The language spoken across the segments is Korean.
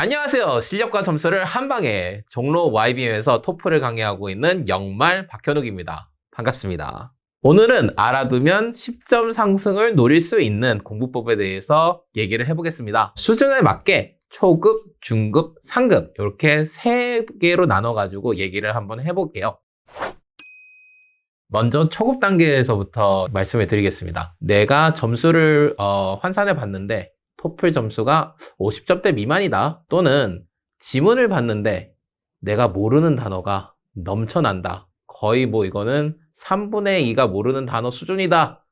안녕하세요. 실력과 점수를 한 방에 종로 YBM에서 토플을 강의하고 있는 영말 박현욱입니다. 반갑습니다. 오늘은 알아두면 10점 상승을 노릴 수 있는 공부법에 대해서 얘기를 해보겠습니다. 수준에 맞게 초급, 중급, 상급 이렇게 세 개로 나눠가지고 얘기를 한번 해볼게요. 먼저 초급 단계에서부터 말씀을 드리겠습니다. 내가 점수를 어, 환산해 봤는데 토플 점수가 50점대 미만이다. 또는 지문을 봤는데 내가 모르는 단어가 넘쳐난다. 거의 뭐 이거는 3분의 2가 모르는 단어 수준이다.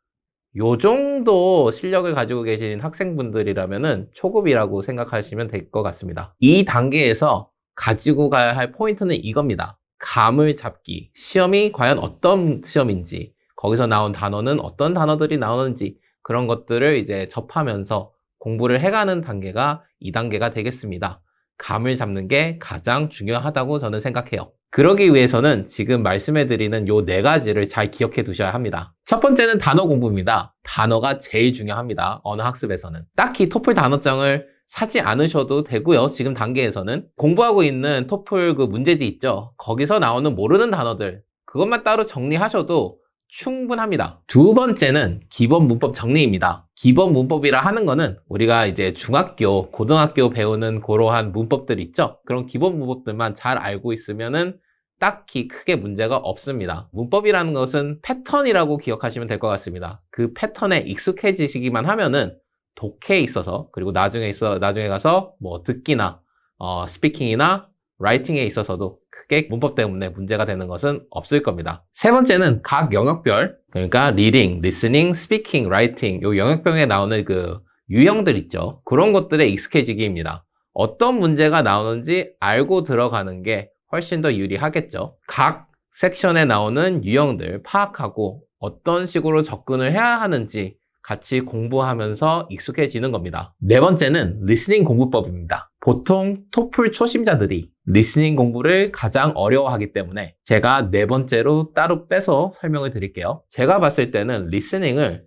요 정도 실력을 가지고 계신 학생분들이라면은 초급이라고 생각하시면 될 것 같습니다. 이 단계에서 가지고 가야 할 포인트는 이겁니다. 감을 잡기. 시험이 과연 어떤 시험인지, 거기서 나온 단어는 어떤 단어들이 나오는지, 그런 것들을 이제 접하면서 공부를 해가는 단계가 2단계가 되겠습니다. 감을 잡는 게 가장 중요하다고 저는 생각해요. 그러기 위해서는 지금 말씀해드리는 요 네 가지를 잘 기억해 두셔야 합니다. 첫 번째는 단어 공부입니다. 단어가 제일 중요합니다. 언어 학습에서는. 딱히 토플 단어장을 사지 않으셔도 되고요. 지금 단계에서는. 공부하고 있는 토플 그 문제지 있죠. 거기서 나오는 모르는 단어들. 그것만 따로 정리하셔도 충분합니다. 두 번째는 기본 문법 정리입니다. 기본 문법이라 하는 거는 우리가 이제 중학교, 고등학교 배우는 그러한 문법들 있죠? 그런 기본 문법들만 잘 알고 있으면은 딱히 크게 문제가 없습니다. 문법이라는 것은 패턴이라고 기억하시면 될 것 같습니다. 그 패턴에 익숙해지시기만 하면은 독해에 있어서 그리고 나중에 있어 나중에 가서 뭐 듣기나 어, 스피킹이나 라이팅에 있어서도 크게 문법 때문에 문제가 되는 것은 없을 겁니다. 세 번째는 각 영역별, 그러니까 리딩, 리스닝, 스피킹, 라이팅, 요 영역별에 나오는 그 유형들 있죠. 그런 것들에 익숙해지기입니다. 어떤 문제가 나오는지 알고 들어가는 게 훨씬 더 유리하겠죠. 각 섹션에 나오는 유형들 파악하고 어떤 식으로 접근을 해야 하는지 같이 공부하면서 익숙해지는 겁니다. 네 번째는 리스닝 공부법입니다. 보통 토플 초심자들이 리스닝 공부를 가장 어려워하기 때문에 제가 네 번째로 따로 빼서 설명을 드릴게요. 제가 봤을 때는 리스닝을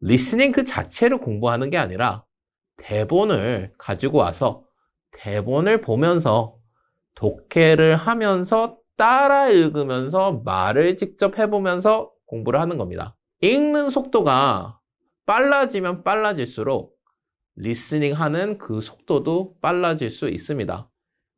리스닝 그 자체를 공부하는 게 아니라 대본을 가지고 와서 대본을 보면서 독해를 하면서 따라 읽으면서 말을 직접 해보면서 공부를 하는 겁니다. 읽는 속도가 빨라지면 빨라질수록 리스닝 하는 그 속도도 빨라질 수 있습니다.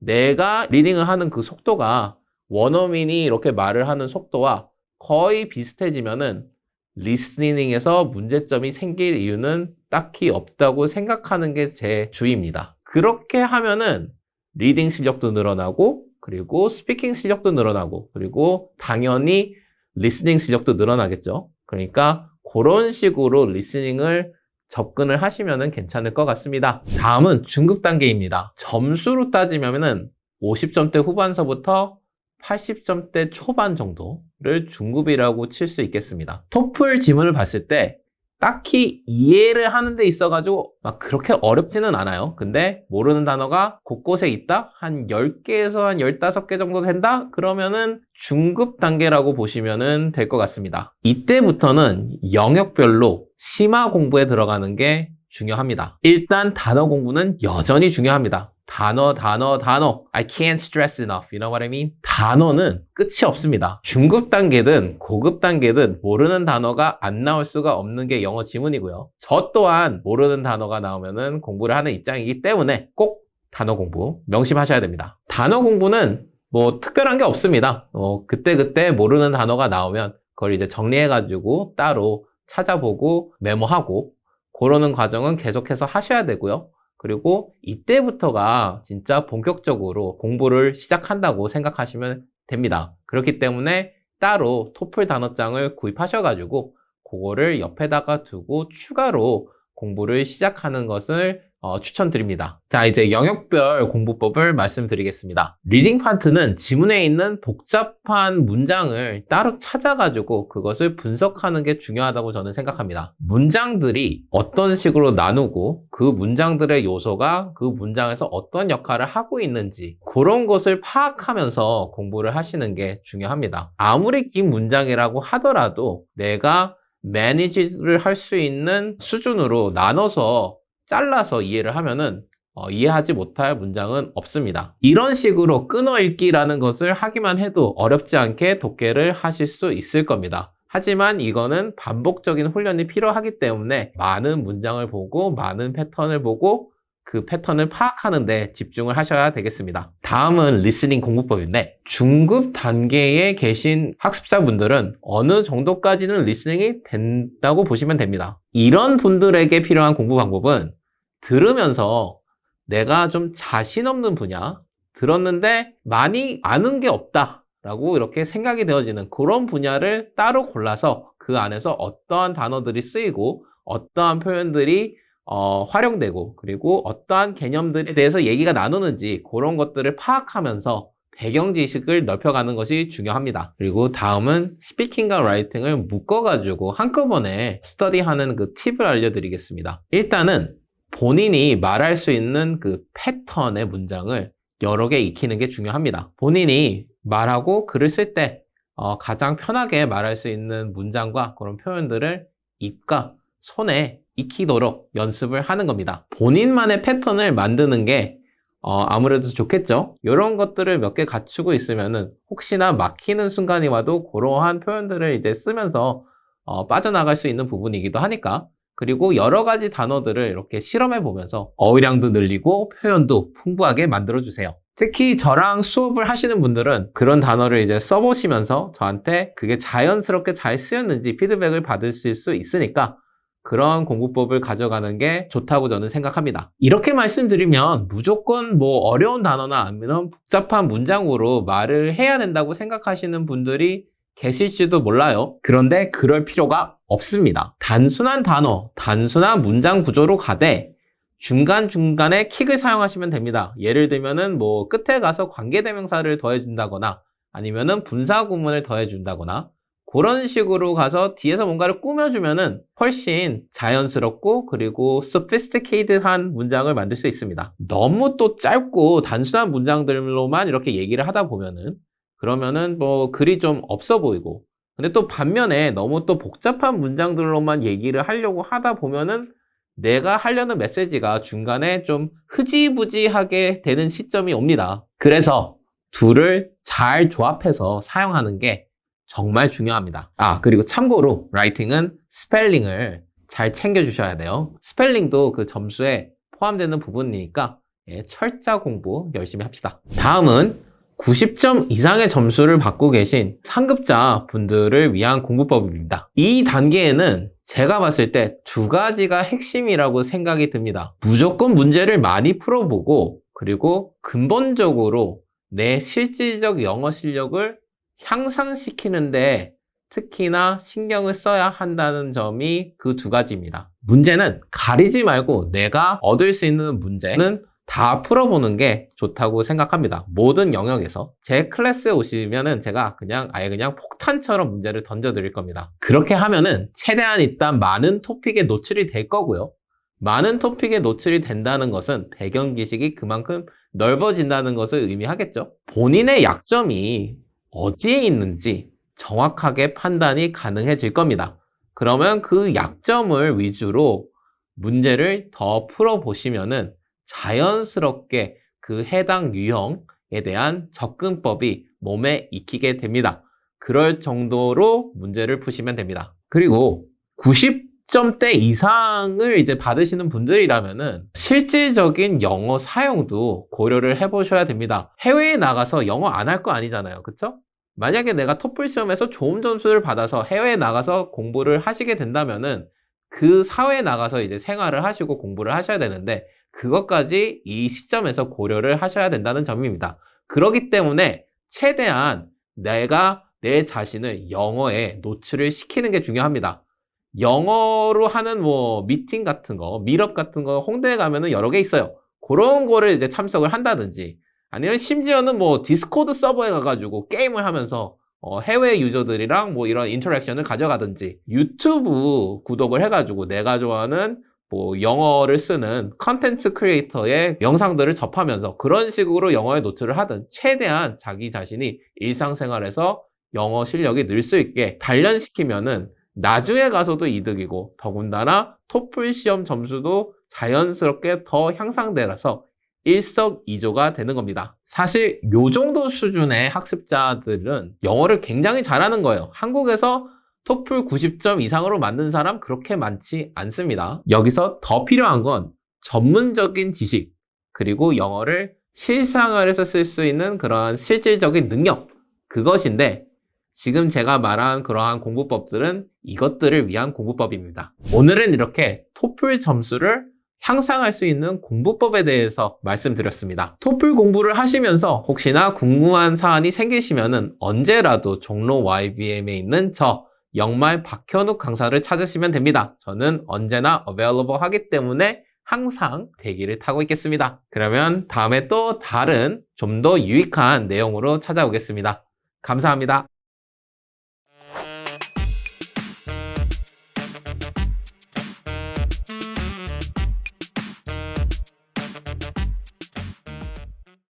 내가 리딩을 하는 그 속도가 원어민이 이렇게 말을 하는 속도와 거의 비슷해지면은 리스닝에서 문제점이 생길 이유는 딱히 없다고 생각하는 게 제 주의입니다. 그렇게 하면은 리딩 실력도 늘어나고 그리고 스피킹 실력도 늘어나고 그리고 당연히 리스닝 실력도 늘어나겠죠. 그러니까 그런 식으로 리스닝을 접근을 하시면 괜찮을 것 같습니다. 다음은 중급 단계입니다. 점수로 따지면은 50점대 후반서부터 80점대 초반 정도를 중급이라고 칠 수 있겠습니다. 토플 지문을 봤을 때 딱히 이해를 하는 데 있어가지고 막 그렇게 어렵지는 않아요. 근데 모르는 단어가 곳곳에 있다? 한 10개에서 한 15개 정도 된다? 그러면은 중급 단계라고 보시면 될 것 같습니다. 이때부터는 영역별로 심화 공부에 들어가는 게 중요합니다. 일단 단어 공부는 여전히 중요합니다. 단어, 단어, 단어. I can't stress enough. You know what I mean? 단어는 끝이 없습니다. 중급 단계든 고급 단계든 모르는 단어가 안 나올 수가 없는 게 영어 지문이고요. 저 또한 모르는 단어가 나오면은 공부를 하는 입장이기 때문에 꼭 단어 공부 명심하셔야 됩니다. 단어 공부는 뭐 특별한 게 없습니다. 어, 그때그때 모르는 단어가 나오면 그걸 이제 정리해가지고 따로 찾아보고 메모하고 그러는 과정은 계속해서 하셔야 되고요. 그리고 이때부터가 진짜 본격적으로 공부를 시작한다고 생각하시면 됩니다. 그렇기 때문에 따로 토플 단어장을 구입하셔가지고 그거를 옆에다가 두고 추가로 공부를 시작하는 것을 어, 추천드립니다. 자, 이제 영역별 공부법을 말씀드리겠습니다. 리딩 파트는 지문에 있는 복잡한 문장을 따로 찾아가지고 그것을 분석하는 게 중요하다고 저는 생각합니다. 문장들이 어떤 식으로 나누고 그 문장들의 요소가 그 문장에서 어떤 역할을 하고 있는지 그런 것을 파악하면서 공부를 하시는 게 중요합니다. 아무리 긴 문장이라고 하더라도 내가 매니지를 할 수 있는 수준으로 나눠서 잘라서 이해를 하면은 어, 이해하지 못할 문장은 없습니다. 이런 식으로 끊어 읽기라는 것을 하기만 해도 어렵지 않게 독해를 하실 수 있을 겁니다. 하지만 이거는 반복적인 훈련이 필요하기 때문에 많은 문장을 보고 많은 패턴을 보고 그 패턴을 파악하는 데 집중을 하셔야 되겠습니다. 다음은 리스닝 공부법인데 중급 단계에 계신 학습자분들은 어느 정도까지는 리스닝이 된다고 보시면 됩니다. 이런 분들에게 필요한 공부 방법은 들으면서 내가 좀 자신 없는 분야 들었는데 많이 아는 게 없다 라고 이렇게 생각이 되어지는 그런 분야를 따로 골라서 그 안에서 어떠한 단어들이 쓰이고 어떠한 표현들이 어, 활용되고 그리고 어떠한 개념들에 대해서 얘기가 나누는지 그런 것들을 파악하면서 배경 지식을 넓혀가는 것이 중요합니다. 그리고 다음은 스피킹과 라이팅을 묶어가지고 한꺼번에 스터디하는 그 팁을 알려드리겠습니다. 일단은 본인이 말할 수 있는 그 패턴의 문장을 여러 개 익히는 게 중요합니다. 본인이 말하고 글을 쓸때 어, 가장 편하게 말할 수 있는 문장과 그런 표현들을 입과 손에 익히도록 연습을 하는 겁니다. 본인만의 패턴을 만드는 게 어, 아무래도 좋겠죠. 이런 것들을 몇 개 갖추고 있으면은 혹시나 막히는 순간이 와도 그러한 표현들을 이제 쓰면서 어, 빠져나갈 수 있는 부분이기도 하니까 그리고 여러 가지 단어들을 이렇게 실험해 보면서 어휘량도 늘리고 표현도 풍부하게 만들어 주세요. 특히 저랑 수업을 하시는 분들은 그런 단어를 이제 써보시면서 저한테 그게 자연스럽게 잘 쓰였는지 피드백을 받으실 수 있으니까 그런 공부법을 가져가는 게 좋다고 저는 생각합니다. 이렇게 말씀드리면 무조건 뭐 어려운 단어나 아니면 복잡한 문장으로 말을 해야 된다고 생각하시는 분들이 계실지도 몰라요. 그런데 그럴 필요가 없습니다. 단순한 단어, 단순한 문장 구조로 가되 중간중간에 킥을 사용하시면 됩니다. 예를 들면은 뭐 끝에 가서 관계대명사를 더해준다거나 아니면은 분사구문을 더해준다거나 그런 식으로 가서 뒤에서 뭔가를 꾸며주면은 훨씬 자연스럽고 그리고 sophisticated한 문장을 만들 수 있습니다. 너무 또 짧고 단순한 문장들로만 이렇게 얘기를 하다 보면은 그러면은 뭐 글이 좀 없어 보이고 근데 또 반면에 너무 또 복잡한 문장들로만 얘기를 하려고 하다 보면은 내가 하려는 메시지가 중간에 좀 흐지부지하게 되는 시점이 옵니다. 그래서 둘을 잘 조합해서 사용하는 게 정말 중요합니다. 아, 그리고 참고로 라이팅은 스펠링을 잘 챙겨주셔야 돼요. 스펠링도 그 점수에 포함되는 부분이니까 예, 철자 공부 열심히 합시다. 다음은 90점 이상의 점수를 받고 계신 상급자 분들을 위한 공부법입니다. 이 단계에는 제가 봤을 때 두 가지가 핵심이라고 생각이 듭니다. 무조건 문제를 많이 풀어보고 그리고 근본적으로 내 실질적 영어 실력을 향상시키는데 특히나 신경을 써야 한다는 점이 그 두 가지입니다. 문제는 가리지 말고 내가 얻을 수 있는 문제는 다 풀어보는 게 좋다고 생각합니다. 모든 영역에서. 제 클래스에 오시면은 제가 그냥 아예 그냥 폭탄처럼 문제를 던져 드릴 겁니다. 그렇게 하면은 최대한 일단 많은 토픽에 노출이 될 거고요. 많은 토픽에 노출이 된다는 것은 배경 지식이 그만큼 넓어진다는 것을 의미하겠죠. 본인의 약점이 어디에 있는지 정확하게 판단이 가능해질 겁니다. 그러면 그 약점을 위주로 문제를 더 풀어보시면은 자연스럽게 그 해당 유형에 대한 접근법이 몸에 익히게 됩니다. 그럴 정도로 문제를 푸시면 됩니다. 그리고 90점대 이상을 이제 받으시는 분들이라면은 실질적인 영어 사용도 고려를 해보셔야 됩니다. 해외에 나가서 영어 안 할 거 아니잖아요. 그쵸? 만약에 내가 토플 시험에서 좋은 점수를 받아서 해외에 나가서 공부를 하시게 된다면은 그 사회에 나가서 이제 생활을 하시고 공부를 하셔야 되는데 그것까지 이 시점에서 고려를 하셔야 된다는 점입니다. 그렇기 때문에 최대한 내가 내 자신을 영어에 노출을 시키는 게 중요합니다. 영어로 하는 뭐 미팅 같은 거, 미럽 같은 거 홍대에 가면은 여러 개 있어요. 그런 거를 이제 참석을 한다든지 아니면 심지어는 뭐 디스코드 서버에 가가지고 게임을 하면서 어, 해외 유저들이랑 뭐 이런 인터랙션을 가져가든지 유튜브 구독을 해가지고 내가 좋아하는 뭐 영어를 쓰는 컨텐츠 크리에이터의 영상들을 접하면서 그런 식으로 영어에 노출을 하든 최대한 자기 자신이 일상생활에서 영어 실력이 늘 수 있게 단련시키면은 나중에 가서도 이득이고 더군다나 토플 시험 점수도 자연스럽게 더 향상되라서 일석이조가 되는 겁니다. 사실 요 정도 수준의 학습자들은 영어를 굉장히 잘하는 거예요. 한국에서 토플 90점 이상으로 만든 사람 그렇게 많지 않습니다. 여기서 더 필요한 건 전문적인 지식, 그리고 영어를 실생활에서 쓸 수 있는 그러한 실질적인 능력, 그것인데 지금 제가 말한 그러한 공부법들은 이것들을 위한 공부법입니다. 오늘은 이렇게 토플 점수를 향상할 수 있는 공부법에 대해서 말씀드렸습니다. 토플 공부를 하시면서 혹시나 궁금한 사안이 생기시면은 언제라도 종로 YBM에 있는 저 영말 박현욱 강사를 찾으시면 됩니다. 저는 언제나 available 하기 때문에 항상 대기를 타고 있겠습니다. 그러면 다음에 또 다른 좀 더 유익한 내용으로 찾아오겠습니다. 감사합니다.